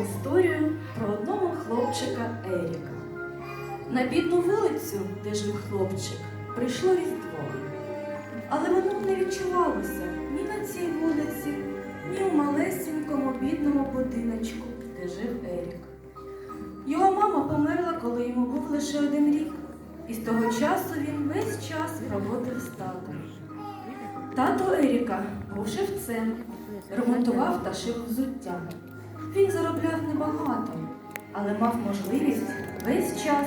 історію про одного хлопчика Еріка. На бідну вулицю, де жив хлопчик, прийшло Різдво. Але воно не відчувалося ні на цій вулиці, ні у малесенькому бідному будиночку, де жив Ерік. Його мама померла, коли йому був лише один рік, і з того часу він весь час проводив з татом. Тато Еріка був шевцем, ремонтував та шив взуття. Він заробляв небагато, але мав можливість весь час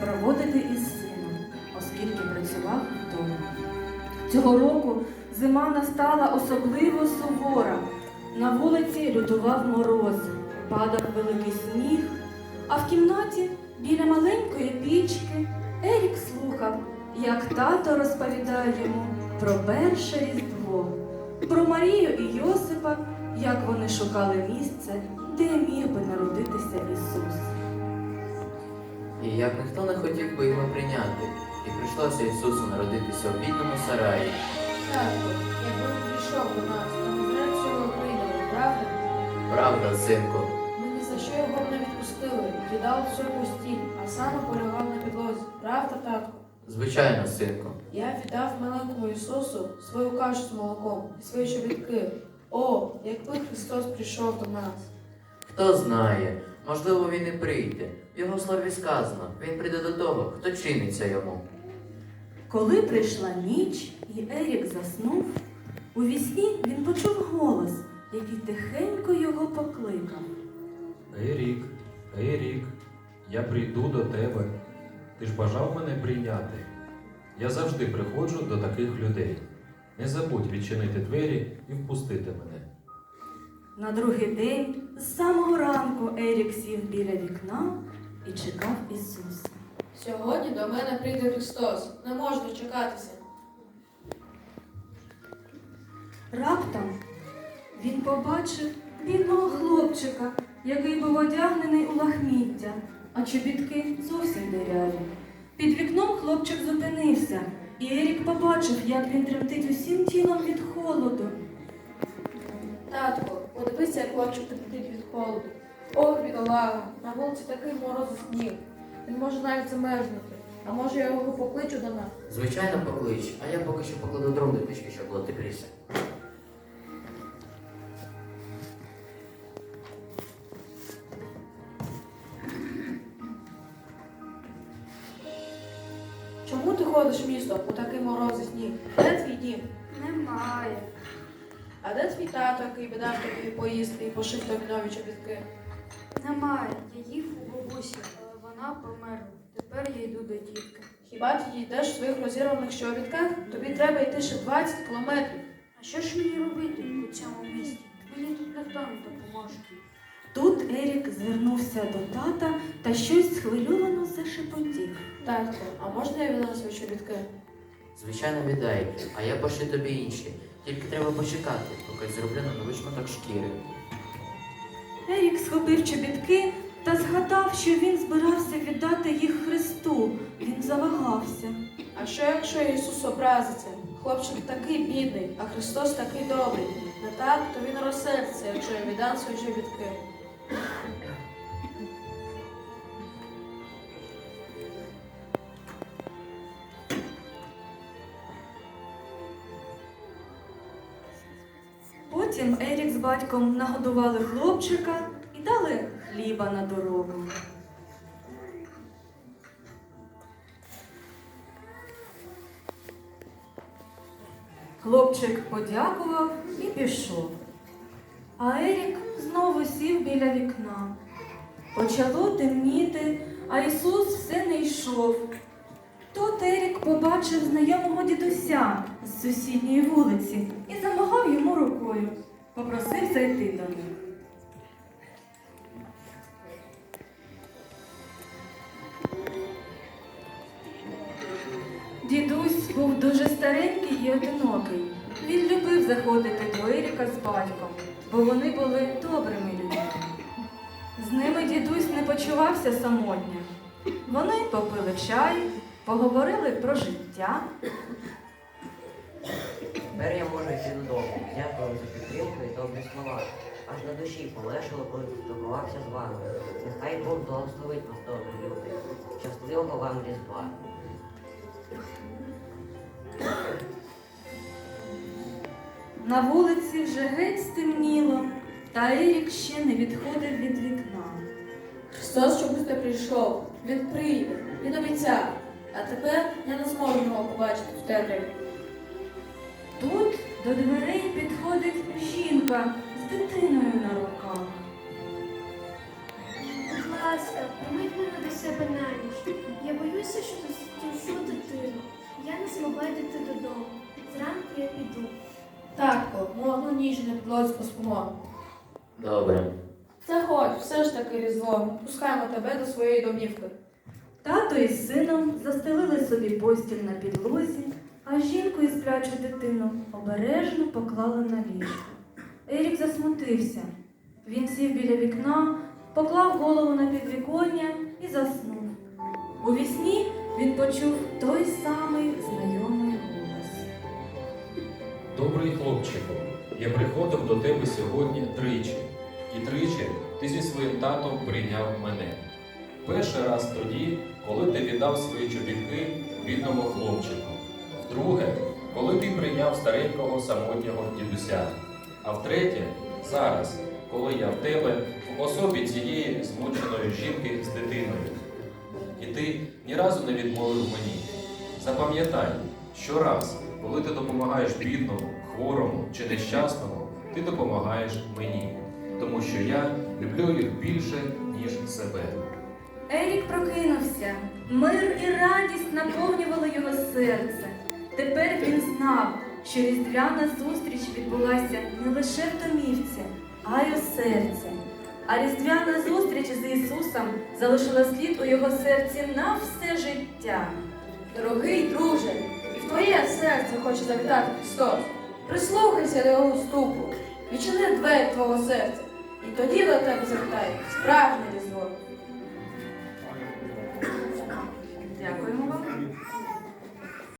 проводити із сином, оскільки працював вдома. Цього року зима настала особливо сувора. На вулиці лютував мороз, падав великий сніг, а в кімнаті біля маленької пічки Ерік слухав, як тато розповідає йому про перше різдво, про Марію і Йосипа, як вони шукали місце, де міг би народитися Ісус. І як ніхто не хотів би його прийняти, і прийшлося Ісусу народитися у бідному сараї. Татко, якби він прийшов до нас, то ми зрештою його прийняли, правда? Правда, синку, Ми ні за що його б не відпустили, віддали все постіль, а саме полягав на підлозі. Правда, татко? звичайно, синку. Я віддав маленькому Ісусу свою кашу з молоком і свої чобітки. О, якби Христос прийшов до нас. Хто знає, можливо, він і прийде. В його слові сказано, він прийде до того, хто чиниться йому. Коли прийшла ніч і Ерік заснув, у вісні він почув голос, який тихенько його покликав. Ерік, Ерік, я прийду до тебе. Ти ж бажав мене прийняти. Я завжди приходжу до таких людей. Не забудь відчинити двері і впустити мене. На другий день з самого ранку Ерік сів біля вікна і чекав Ісуса. Сьогодні до мене прийде Христос. Не можу дочекатися. Раптом він побачив бідного хлопчика, який був одягнений у лахміття, а чобітки зовсім диряві. Під вікном хлопчик зупинився, і Ерік побачив, як він тремтить усім тілом від холоду. Татко, подивися, як хлопчик тремтить від холоду. Ох, бідолага, на вулиці такий мороз і сніг. Він може навіть замерзнути. А може я його покличу до нас? Звичайно, поклич, а я поки що покладу дров до пічки, щоб було тепліше. Чому ти ходиш містом у такий мороз і сніг? Де твій дім? Немає. А де твій тато, який би дав тобі поїсти і пошив тобі нові чобітки? Немає. Я їх у бабусі, але вона померла. Тепер я йду до тітки. Хіба ти йдеш в своїх розірваних чобітках? Тобі треба йти ще 20 кілометрів. А що ж мені робити у цьому місті? Мені тут ніхто не допоможе. Тут Ерік звернувся до тата та щось схвильовано зашепотів. Татко, а можна я віддам свої чобітки? Звичайно, віддай, а я пошлю тобі інші. Тільки треба почекати, поки зроблю на новий шматок шкіри. Ерік схопив чобітки та згадав, що він збирався віддати їх Христу. Він завагався. А що якщо Ісус образиться? Хлопчик такий бідний, а Христос такий добрий. Не так, то він розсердиться, якщо я віддам свої чобітки. Потім Ерік з батьком нагодували хлопчика і дали хліба на дорогу. Хлопчик подякував і пішов. А Ерік знову сів біля вікна. Почало темніти, а Ісус все не йшов. Тут Ерік побачив знайомого дідуся з сусідньої вулиці і замагав йому рукою. Попросив зайти до них. Дідусь був дуже старенький і одинокий. Він любив заходити до Еріка з батьком, бо вони були добрими людьми. З ними дідусь не почувався самотньо. Вони попили чай, поговорили про життя, Тепер я можу йти додому. Дякую за підтримку і добрі слова. аж на душі полегшало, коли спілкувався з вами. Нехай Бог благословить вас, добрі люди. Щасливого вам різдва. На вулиці вже геть стемніло, та Ерік ще не відходив від вікна. Христос чомусь не прийшов. Він прийде, він обіцяв. А тепер я не зможу його побачити в темряві. Тут до дверей підходить жінка з дитиною на руках. Будь ласка, прийміть мене до себе на ніч. Я боюся, що зустрічу дитину. Я не змогла йти додому. Зранку я піду. Татко, ніч на підлозі поспимо. Добре. Заходь, все ж таки різдво. Пускаємо тебе до своєї домівки. Тато із сином застелили собі постіль на підлозі, а жінку і сплячу дитину обережно поклали на ліжко. Ерік засмутився. Він сів біля вікна, поклав голову на підвіконня і заснув. У вісні він почув той самий знайомий голос. Добрий хлопчику, я приходив до тебе сьогодні тричі, і тричі ти зі своїм татом прийняв мене. Перший раз тоді, коли ти віддав свої чобітки бідному хлопчику. Вдруге, коли ти прийняв старенького самотнього дідуся. А втретє, зараз, коли я в тебе в особі цієї змученої жінки з дитиною. І ти ні разу не відмовив мені. Запам'ятай, щораз, коли ти допомагаєш бідному, хворому чи нещасному, ти допомагаєш мені, тому що я люблю їх більше, ніж себе. Ерік прокинувся. Мир і радість наповнювали його серце. Тепер він знав, що різдвяна зустріч відбулася не лише в домівці, а й у серці. А різдвяна зустріч з Ісусом залишила слід у його серці на все життя. Дорогий друже, і в твоє серце хоче завітати Христос. Прислухайся до його ступу, відчини двері твого серця, і тоді до тебе завітає справжнє